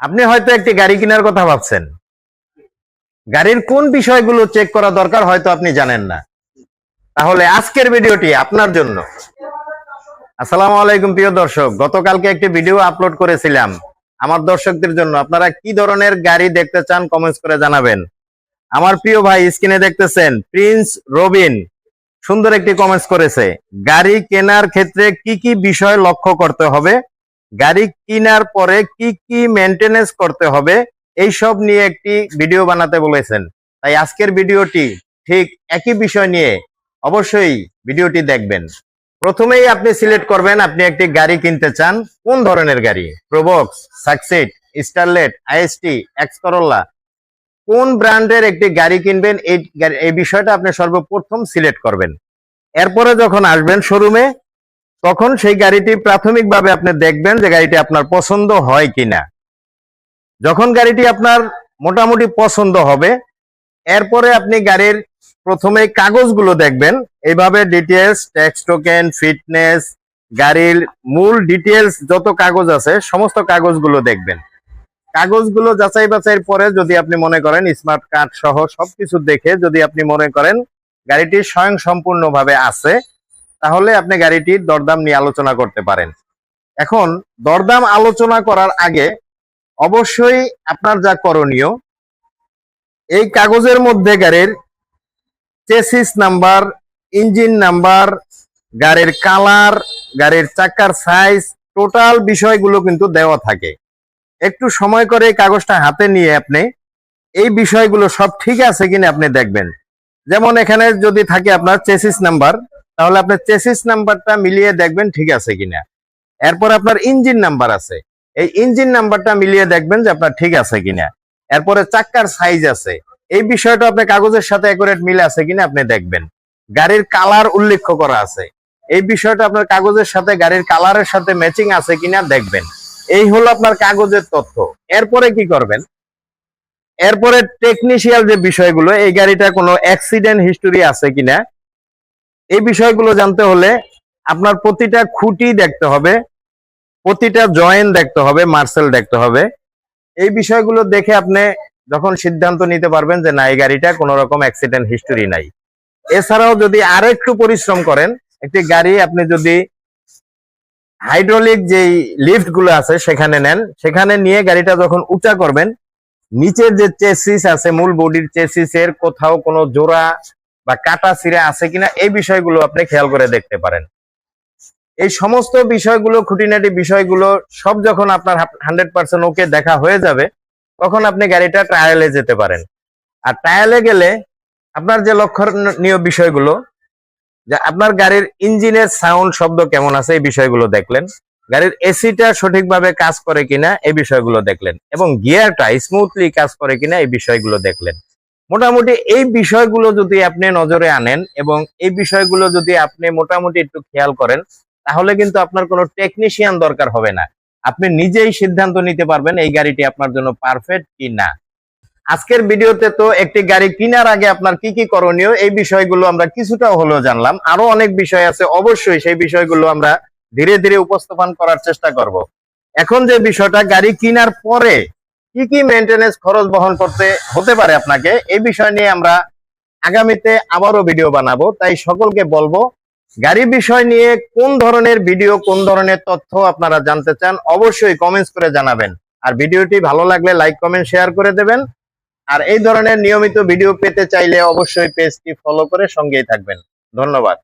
আপনি হয়তো একটি গাড়ি কেনার কথা ভাবছেন। গাড়ির কোন বিষয়গুলো চেক করা দরকার হয়তো আপনি জানেন না। তাহলে আজকের ভিডিওটি আপনার জন্য। আসসালামু আলাইকুম প্রিয় দর্শক, গতকালকে একটি ভিডিও আপলোড করেছিলাম। আমার দর্শকদের জন্য আপনারা কি ধরনের গাড়ি দেখতে চান কমেন্টস করে জানাবেন। আমার প্রিয় ভাই স্ক্রিনে দেখতেছেন প্রিন্স রবিন সুন্দর একটি কমেন্টস করেছে। গাড়ি কেনার ক্ষেত্রে কি কি বিষয় লক্ষ্য করতে হবে? গাড়ি কেনার পরে কি কি মেনটেনেন্স করতে হবে, এই সব নিয়ে একটি ভিডিও বানাতে বলেছেন। তাই আজকের ভিডিওটি ঠিক একই বিষয় নিয়ে অবশ্যই ভিডিওটি দেখবেন। প্রথমেই আপনি সিলেক্ট করবেন আপনি একটি গাড়ি কিনতে চান, কোন ধরনের গাড়ি? Probox Succeed Starlet IST X Corolla কোন ব্র্যান্ডের একটি গাড়ি কিনবেন, এই এই বিষয়টা আপনি সর্বপ্রথম সিলেক্ট করবেন। এরপরে যখন আসবেন শোরুমে তখন সেই গাড়িটি প্রাথমিকভাবে আপনি দেখবেন যে গাড়িটি আপনার পছন্দ হয় কিনা। যখন গাড়িটি আপনার মোটামুটি পছন্দ হবে, এরপরে আপনি গাড়ির প্রথমে কাগজগুলো দেখবেন। এইভাবে ডিটেলস ট্যাক্স টোকেন ফিটনেস গাড়ির মূল ডিটেলস যত কাগজ আছে, সমস্ত কাগজগুলো দেখবেন। কাগজগুলো যাচাই বাছাইয়ের পরে যদি আপনি মনে করেন স্মার্ট কার্ড সহ সবকিছু দেখে যদি আপনি মনে করেন গাড়িটি স্বয়ং সম্পূর্ণভাবে আছে তাহলে আপনি গাড়িটির দরদাম নিয়ে আলোচনা করতে পারেন। এখন, দরদাম আলোচনা করার আগে অবশ্যই আপনার যা করণীয়, এই কাগজের মধ্যে গাড়ির চেসিস নাম্বার, ইঞ্জিন নাম্বার, গাড়ির কালার, গাড়ির চাকার সাইজ, টোটাল বিষয়গুলো কিন্তু দেওয়া থাকে। একটু সময় করে কাগজটা হাতে নিয়ে আপনি এই বিষয়গুলো সব ঠিক আছে কিনা আপনি দেখবেন। যেমন এখানে যদি থাকে আপনার চেসিস নাম্বার তাহলে আপনার চেসিস নাম্বারটা মিলিয়ে দেখবেন ঠিক আছে কিনা। এরপর আপনার ইঞ্জিন নাম্বার আছে। এই ইঞ্জিন নাম্বারটা মিলিয়ে দেখবেন যে আপনার ঠিক আছে কিনা। এরপরে চাক্কার সাইজ আছে। এই বিষয়টা আপনার কাগজের সাথে একুরেট মিলে আছে কিনা আপনি দেখবেন। গাড়ির কালার উল্লেখ করা আছে। এই বিষয়টা আপনার কাগজের সাথে, গাড়ির কালারের সাথে ম্যাচিং আছে কিনা দেখবেন। এই হলো আপনার কাগজের তথ্য। এরপরে কি করবেন? এরপরে টেকনিশিয়াল যে বিষয়গুলো, এই গাড়িটা কোনো অ্যাক্সিডেন্ট হিস্টোরি আছে কিনা? এই বিষয়গুলো জানতে হলে আপনার প্রতিটা খুঁটি দেখতে হবে, প্রতিটা জয়েন্ট দেখতে হবে, মার্সেল দেখতে হবে। এই বিষয়গুলো দেখে আপনি যখন সিদ্ধান্ত নিতে পারবেন যে না, এই গাড়িটা কোনো রকম অ্যাক্সিডেন্ট হিস্টোরি নাই। এছাড়াও যদি আরও একটু পরিশ্রম করেন, একটি গাড়ি আপনি যদি হাইড্রোলিক যেই লিফটগুলো আছে সেখানে নেন, সেখানে নিয়ে গাড়িটা যখন উঁচা করবেন, নিচের যে চেসিস আছে, মূল বডির চেসিস এর কোথাও কোনো জোড়া বা কাটা সিরা আছে কিনা এই বিষয়গুলো আপনি খেয়াল করে দেখতে পারেন। এই সমস্ত বিষয়গুলো, খুঁটিনাটি বিষয়গুলো সব যখন আপনার হান্ড্রেড পার্সেন্ট ওকে দেখা হয়ে যাবে, তখন আপনি গাড়িটা ট্রায়ালে যেতে পারেন। আর ট্রায়ালে গেলে আপনার যে লক্ষণীয় বিষয়গুলো, যে আপনার গাড়ির ইঞ্জিনের সাউন্ড শব্দ কেমন আছে এই বিষয়গুলো দেখলেন, গাড়ির এসিটা সঠিকভাবে কাজ করে কিনা এই বিষয়গুলো দেখলেন, এবং গিয়ারটা স্মুথলি কাজ করে কিনা এই বিষয়গুলো দেখলেন। মোটামুটি এই বিষয়গুলো যদি আপনি নজরে আনেন এবং এই বিষয়গুলো যদি আপনি মোটামুটি একটু খেয়াল করেন, তাহলে কিন্তু আপনার কোনো টেকনিশিয়ান দরকার হবে না। আপনি নিজেই সিদ্ধান্ত নিতে পারবেন এই গাড়িটি আপনার জন্য পারফেক্ট কি না আজকের ভিডিওতে তো একটি গাড়ি কেনার আগে আপনার কি কি করণীয়, এই বিষয়গুলো আমরা কিছুটা হলেও জানলাম। আরও অনেক বিষয় আছে, অবশ্যই সেই বিষয়গুলো আমরা ধীরে ধীরে উপস্থাপন করার চেষ্টা করব। এখন যে বিষয়টা, গাড়ি কেনার পরে কি কি মেনটেনেন্স খরচ বহন করতে হতে পারে আপনাকে, এই বিষয় নিয়ে আমরা আগামীতে আবারও ভিডিও বানাবো। তাই সকলকে বলব, গাড়ি বিষয় নিয়ে কোন ধরনের ভিডিও কোন ধরনের তথ্য আপনারা জানতে চান, অবশ্যই কমেন্টস করে জানাবেন। আর ভিডিওটি ভালো লাগলে লাইক কমেন্ট শেয়ার করে দেবেন। আর এই ধরনের নিয়মিত ভিডিও পেতে চাইলে অবশ্যই পেজটি ফলো করে সঙ্গেই থাকবেন। ধন্যবাদ।